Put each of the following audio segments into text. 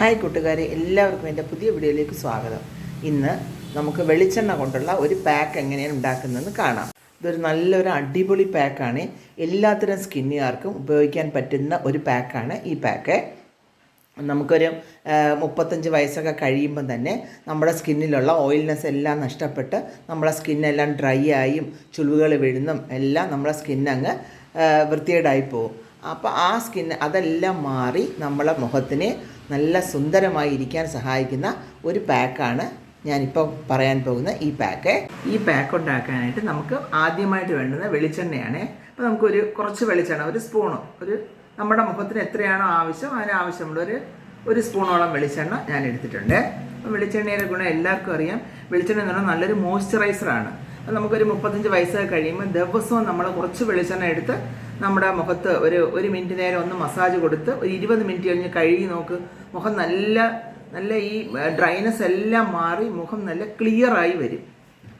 Hi കൂട്ടുകാരെ എല്ലാവർക്കും എന്റെ പുതിയ വീഡിയോയിലേക്ക് സ്വാഗതം. ഇന്ന് നമുക്ക് വെളിച്ചെണ്ണ കൊണ്ടുള്ള ഒരു പാക്ക് എങ്ങനെയാണ് ഉണ്ടാക്കുന്നതെന്ന് കാണാം. ഇതൊരു നല്ലൊരു അടിപൊളി പാക്കാണ്. എല്ലാത്തരം സ്കിന്നുകാർക്കും ഉപയോഗിക്കാൻ പറ്റുന്ന ഒരു പാക്കാണ് ഈ പാക്ക്. നമുക്കൊരു മുപ്പത്തഞ്ച് വയസ്സൊക്കെ കഴിയുമ്പം തന്നെ നമ്മുടെ സ്കിന്നിലുള്ള ഓയിൽനെസ് എല്ലാം നഷ്ടപ്പെട്ട് നമ്മുടെ സ്കിന്നെല്ലാം ഡ്രൈ ആയും ചുളിവുകൾ വീഴുന്നും എല്ലാം നമ്മുടെ സ്കിന്നങ്ങ് വൃത്തികേടായി പോകും അപ്പോൾ ആ സ്കിൻ അതെല്ലാം മാറി നമ്മളെ മുഖത്തിന് നല്ല സുന്ദരമായി ഇരിക്കാൻ സഹായിക്കുന്ന ഒരു പാക്കാണ് ഞാനിപ്പോൾ പറയാൻ പോകുന്ന ഈ പാക്ക് ഈ പാക്ക് ഉണ്ടാക്കാനായിട്ട് നമുക്ക് ആദ്യമായിട്ട് വേണ്ടുന്ന വെളിച്ചെണ്ണയാണ്. അപ്പോൾ നമുക്കൊരു കുറച്ച് വെളിച്ചെണ്ണ ഒരു സ്പൂണോ ഒരു നമ്മുടെ മുഖത്തിന് എത്രയാണോ ആവശ്യം അതിനാവശ്യമുള്ള ഒരു ഒരു സ്പൂണോളം വെളിച്ചെണ്ണ ഞാൻ എടുത്തിട്ടുണ്ട് വെളിച്ചെണ്ണയുടെ ഗുണം എല്ലാവർക്കും അറിയാം. വെളിച്ചെണ്ണ എന്ന് പറഞ്ഞാൽ നല്ലൊരു മോയ്സ്ചറൈസറാണ് അപ്പോൾ നമുക്കൊരു മുപ്പത്തഞ്ച് വയസ്സൊക്കെ കഴിയുമ്പോൾ ദിവസവും നമ്മൾ കുറച്ച് വെളിച്ചെണ്ണ എടുത്ത് നമ്മുടെ മുഖത്ത് ഒരു ഒരു മിനിറ്റ് നേരം ഒന്ന് മസാജ് കൊടുത്ത് ഒരു ഇരുപത് മിനിറ്റ് കഴിഞ്ഞ് കഴുകി നോക്ക്. മുഖം നല്ല നല്ല ഈ ഡ്രൈനസ് എല്ലാം മാറി മുഖം നല്ല ക്ലിയറായി വരും.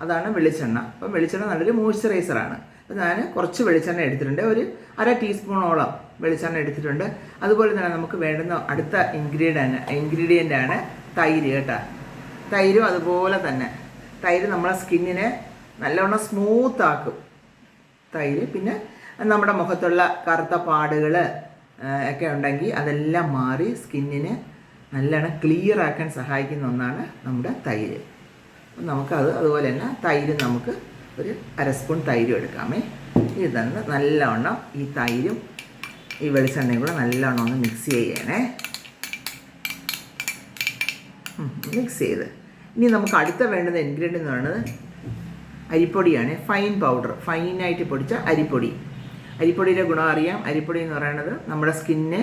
അതാണ് വെളിച്ചെണ്ണ. അപ്പം വെളിച്ചെണ്ണ നല്ലൊരു മോയ്സ്ചറൈസറാണ്. അപ്പോൾ ഞാൻ കുറച്ച് വെളിച്ചെണ്ണ എടുത്തിട്ടുണ്ട്. ഒരു അര ടീസ്പൂണോളം വെളിച്ചെണ്ണ എടുത്തിട്ടുണ്ട്. അതുപോലെ തന്നെ നമുക്ക് വേണ്ടുന്ന അടുത്ത ഇൻഗ്രീഡിയന്റ് ഇൻഗ്രീഡിയന്റ് ആണ് തൈര് കേട്ടോ. തൈരും അതുപോലെ തന്നെ. തൈര് നമ്മളെ സ്കിന്നിനെ നല്ലവണ്ണം സ്മൂത്ത് ആക്കും തൈര് പിന്നെ നമ്മുടെ മുഖത്തുള്ള കറുത്ത പാടുകൾ ഒക്കെ ഉണ്ടെങ്കിൽ അതെല്ലാം മാറി സ്കിന്നിന് നല്ലോണം ക്ലിയർ ആക്കാൻ സഹായിക്കുന്ന ഒന്നാണ് നമ്മുടെ തൈര്. നമുക്കത് അതുപോലെ തന്നെ തൈര് നമുക്ക് ഒരു അര സ്പൂൺ തൈരും എടുക്കാമേ. ഇതെന്ന് തന്നെ നല്ലവണ്ണം ഈ തൈരും ഈ വെളിച്ചെണ്ണയും കൂടെ നല്ലവണ്ണം ഒന്ന് മിക്സ് ചെയ്യണേ. മിക്സ് ചെയ്ത്. ഇനി നമുക്ക് അടുത്ത വേണ്ടുന്ന ഇൻഗ്രീഡിയന്റ് എന്ന് പറയുന്നത് അരിപ്പൊടിയാണ്. ഫൈൻ പൗഡർ ഫൈനായിട്ട് പൊടിച്ച അരിപ്പൊടി. അരിപ്പൊടിയുടെ ഗുണം അറിയാം. അരിപ്പൊടി എന്ന് പറയുന്നത് നമ്മുടെ സ്കിന്നെ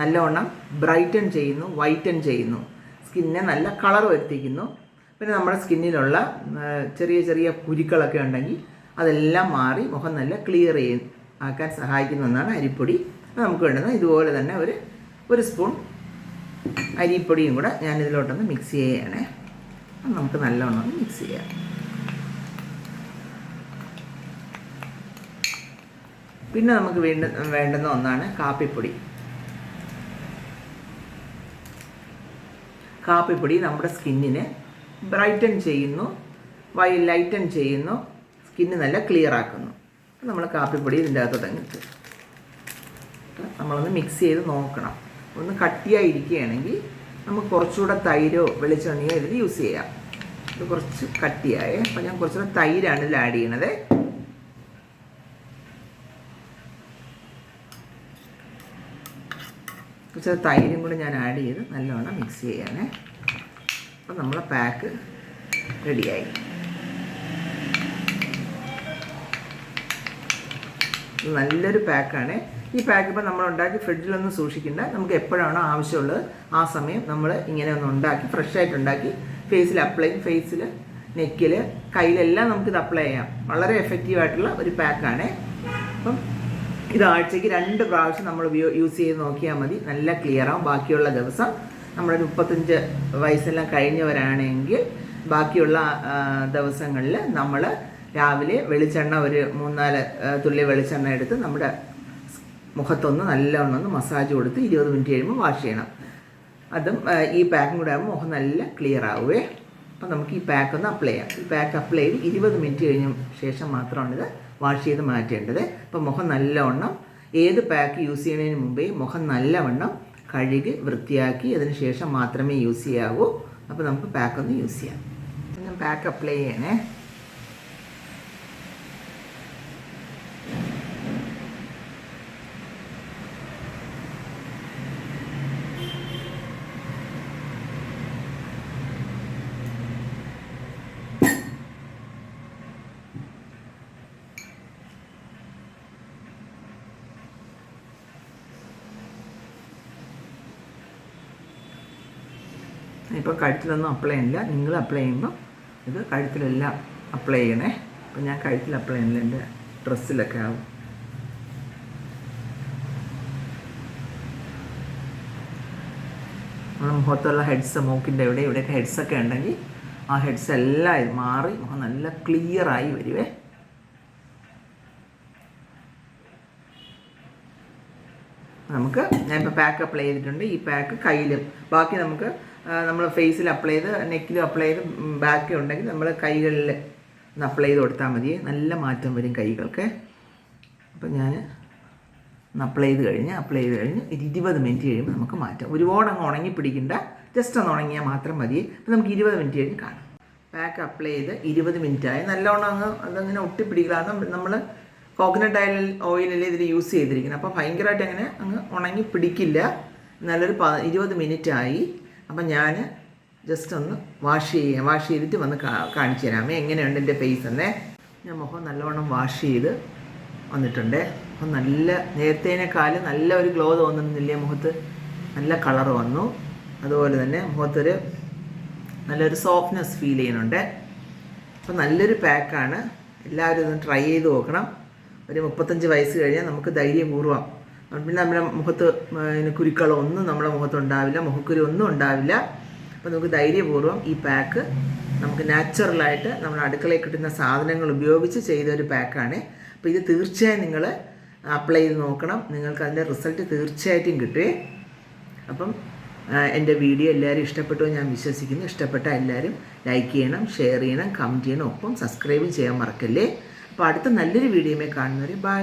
നല്ലവണ്ണം ബ്രൈറ്റൺ ചെയ്യുന്നു വൈറ്റൺ ചെയ്യുന്നു. സ്കിന്നെ നല്ല കളർ വരുത്തിക്കുന്നു. പിന്നെ നമ്മുടെ സ്കിന്നിലുള്ള ചെറിയ ചെറിയ കുരുക്കളൊക്കെ ഉണ്ടെങ്കിൽ അതെല്ലാം മാറി മുഖം നല്ല ക്ലിയർ ചെയ്യ ആക്കാൻ സഹായിക്കുന്ന ഒന്നാണ് അരിപ്പൊടി. നമുക്ക് വേണ്ടത് ഇതുപോലെ തന്നെ ഒരു ഒരു സ്പൂൺ അരിപ്പൊടിയും കൂടെ ഞാൻ ഇതിലോട്ടൊന്ന് മിക്സ് ചെയ്യുകയാണേ നമുക്ക് നല്ലവണ്ണം മിക്സ് ചെയ്യാം. പിന്നെ നമുക്ക് വേണ്ട വേണ്ടുന്ന ഒന്നാണ് കാപ്പിപ്പൊടി. കാപ്പിപ്പൊടി നമ്മുടെ സ്കിന്നിനെ ബ്രൈറ്റൻ ചെയ്യുന്നു വൈ ലൈറ്റൻ ചെയ്യുന്നു സ്കിന്ന് നല്ല ക്ലിയർ ആക്കുന്നു. നമ്മൾ കാപ്പിപ്പൊടി ഇതിന്റെ അകത്ത് അങ്ങ് ഇട്ട്. നമ്മളൊന്ന് മിക്സ് ചെയ്ത് നോക്കണം. ഒന്ന് കട്ടിയായിരിക്കുകയാണെങ്കിൽ നമുക്ക് കുറച്ചുകൂടെ തൈരോ വെളിച്ചെണ്ണയോ ഇതിൽ യൂസ് ചെയ്യാം. ഇത് കുറച്ച് കട്ടിയായേ. അപ്പം ഞാൻ കുറച്ചുകൂടെ തൈരാണ് ഇതിൽ ആഡ് ചെയ്യണത്. കുറച്ച് തൈരും കൂടി ഞാൻ ആഡ് ചെയ്ത് നല്ലോണം മിക്സ് ചെയ്യാനേ. അപ്പം നമ്മളെ പാക്ക് റെഡിയായി നല്ലൊരു പാക്കാണ് ഈ പാക്ക് ഇപ്പോൾ നമ്മൾ ഉണ്ടാക്കി ഫ്രിഡ്ജിലൊന്നും സൂക്ഷിക്കേണ്ട. നമുക്ക് എപ്പോഴാണോ ആവശ്യമുള്ളത് ആ സമയം നമ്മൾ ഇങ്ങനെ ഒന്ന് ഉണ്ടാക്കി ഫ്രഷായിട്ട് ഉണ്ടാക്കി. ഫേസിൽ അപ്ലൈ ഫേസിൽ നെക്കിൽ കയ്യിലെല്ലാം നമുക്കിത് അപ്ലൈ ചെയ്യാം. വളരെ എഫക്റ്റീവായിട്ടുള്ള ഒരു പാക്കാണ് അപ്പം ഇത് ആഴ്ചയ്ക്ക് രണ്ട് പ്രാവശ്യം നമ്മൾ യൂസ് ചെയ്ത് നോക്കിയാൽ മതി. നല്ല ക്ലിയർ ആവും. ബാക്കിയുള്ള ദിവസം നമ്മുടെ മുപ്പത്തഞ്ച് വയസ്സെല്ലാം കഴിഞ്ഞവരാണെങ്കിൽ ബാക്കിയുള്ള ദിവസങ്ങളിൽ നമ്മൾ രാവിലെ വെളിച്ചെണ്ണ ഒരു മൂന്നാൽ തുള്ളി വെളിച്ചെണ്ണ എടുത്ത് നമ്മുടെ മുഖത്തൊന്ന് നല്ലവണ്ണം ഒന്ന് മസാജ് കൊടുത്ത് ഇരുപത് മിനിറ്റ് കഴിയുമ്പോൾ വാഷ് ചെയ്യണം. അതും ഈ പാക്കും കൂടെ ആകുമ്പോൾ മുഖം നല്ല ക്ലിയർ ആവുമേ അപ്പം നമുക്ക് ഈ പാക്ക് ഒന്ന് അപ്ലൈ ചെയ്യാം. ഈ പാക്ക് അപ്ലൈ ചെയ്ത് ഇരുപത് മിനിറ്റ് കഴിഞ്ഞ ശേഷം മാത്രമാണിത് വാഷ് ചെയ്ത് മാറ്റേണ്ടത്. അപ്പോൾ മുഖം നല്ലവണ്ണം ഏത് പാക്ക് യൂസ് ചെയ്യുന്നതിന് മുമ്പേ മുഖം നല്ലവണ്ണം കഴുകി വൃത്തിയാക്കി അതിന് ശേഷം മാത്രമേ യൂസ് ചെയ്യാവൂ. അപ്പോൾ നമുക്ക് പാക്കൊന്ന് യൂസ് ചെയ്യാം. പാക്ക് അപ്ലൈ ചെയ്യണേ. ഇപ്പോൾ കഴുത്തിലൊന്നും അപ്ലൈ ചെയ്യില്ല നിങ്ങൾ അപ്ലൈ ചെയ്യുമ്പോൾ ഇത് കഴുത്തിലെല്ലാം അപ്ലൈ ചെയ്യണേ. അപ്പോൾ ഞാൻ കഴുത്തിൽ അപ്ലൈ ചെയ്യുന്നില്ല. എന്റെ ഡ്രസ്സിലൊക്കെ ആവും. നമ്മുടെ മുഖത്തുള്ള ഹെഡ്സ് മൂക്കിന്റെ ഇവിടെ ഇവിടെയൊക്കെ ഹെഡ്സൊക്കെ ഉണ്ടെങ്കിൽ ആ ഹെഡ്സ് എല്ലാം മാറി മുഖം നല്ല ക്ലിയർ ആയി വരുവേ. നമുക്ക് ഞാനിപ്പോൾ പാക്ക് അപ്ലൈ ചെയ്തിട്ടുണ്ട്. ഈ പാക്ക് കയ്യിലും. ബാക്കി നമുക്ക് നമ്മൾ ഫേസിൽ അപ്ലൈ ചെയ്ത് നെക്കിലും അപ്ലൈ ചെയ്ത് ബാക്കി ഉണ്ടെങ്കിൽ നമ്മൾ കൈകളിൽ ഒന്ന് അപ്ലൈ ചെയ്ത് കൊടുത്താൽ മതി. നല്ല മാറ്റം വരും കൈകൾക്ക്. അപ്പം ഞാൻ ഒന്ന് അപ്ലൈ ചെയ്ത് കഴിഞ്ഞ് അപ്ലൈ ചെയ്ത് കഴിഞ്ഞ് ഒരു ഇരുപത് മിനിറ്റ് കഴിയുമ്പോൾ നമുക്ക് മാറ്റാം. ഒരുപാട് അങ്ങ് ഉണങ്ങി പിടിക്കണ്ട. ജസ്റ്റ് ഒന്ന് ഉണങ്ങിയാൽ മാത്രം മതി. അപ്പോൾ നമുക്ക് ഇരുപത് മിനിറ്റ് കഴിഞ്ഞ് കാണാം. പാക്ക് അപ്ലൈ ചെയ്ത് ഇരുപത് മിനിറ്റ് ആയി. നല്ലോണം അങ്ങ് അതങ്ങനെ ഒട്ടിപ്പിടിക്കലാണ് നമ്മൾ കോക്കനട്ട് ഓയിൽ ഓയിലല്ലേ ഇതിൽ യൂസ് ചെയ്തിരിക്കുന്നത്. അപ്പോൾ ഭയങ്കരമായിട്ട് അങ്ങനെ അങ്ങ് ഉണങ്ങി പിടിക്കില്ല. നല്ലൊരു പ ഇരുപത് മിനിറ്റ് ആയി. അപ്പം ഞാൻ ജസ്റ്റ് ഒന്ന് വാഷ് ചെയ്യാം വാഷ് ചെയ്തിട്ട് വന്ന് കാണിച്ചു തരാമേ എങ്ങനെയുണ്ട് എന്റെ ഫേസ് എന്നേ? ഞാൻ മുഖം നല്ലവണ്ണം വാഷ് ചെയ്ത് വന്നിട്ടുണ്ട്. അപ്പം നല്ല നേരത്തേനേക്കാളും നല്ല ഒരു ഗ്ലോ തോന്നുന്നില്ലേ മുഖത്ത്? നല്ല കളർ വന്നു. അതുപോലെ തന്നെ മുഖത്തൊരു നല്ലൊരു സോഫ്റ്റ്നെസ് ഫീൽ ചെയ്യുന്നുണ്ട്. അപ്പം നല്ലൊരു പാക്കാണ് എല്ലാവരും ഇതൊന്ന് ട്രൈ ചെയ്ത് നോക്കണം. ഒരു മുപ്പത്തഞ്ച് വയസ്സ് കഴിഞ്ഞാൽ നമുക്ക് ധൈര്യപൂർവം പിന്നെ നമ്മുടെ മുഖത്ത് കുരുക്കളോ ഒന്നും നമ്മുടെ മുഖത്ത് ഉണ്ടാവില്ല. മുഖക്കുരു ഒന്നും ഉണ്ടാവില്ല. അപ്പോൾ നമുക്ക് ധൈര്യപൂർവം ഈ പാക്ക് നമുക്ക് നാച്ചുറലായിട്ട് നമ്മൾ അടുക്കളയിൽ കിട്ടുന്ന സാധനങ്ങൾ ഉപയോഗിച്ച് ചെയ്ത ഒരു പാക്കാണ് അപ്പോൾ ഇത് തീർച്ചയായും നിങ്ങൾ അപ്ലൈ ചെയ്ത് നോക്കണം. നിങ്ങൾക്ക് അതിന്റെ റിസൾട്ട് തീർച്ചയായിട്ടും കിട്ടുമേ അപ്പം എന്റെ വീഡിയോ എല്ലാവരും ഇഷ്ടപ്പെട്ടു ഞാൻ വിശ്വസിക്കുന്നു. ഇഷ്ടപ്പെട്ട എല്ലാവരും ലൈക്ക് ചെയ്യണം ഷെയർ ചെയ്യണം കമന്റ് ചെയ്യണം. ഒപ്പം സബ്സ്ക്രൈബും ചെയ്യാൻ മറക്കല്ലേ. അപ്പോൾ അടുത്ത നല്ലൊരു വീഡിയോമേ കാണുന്നവർ ബൈ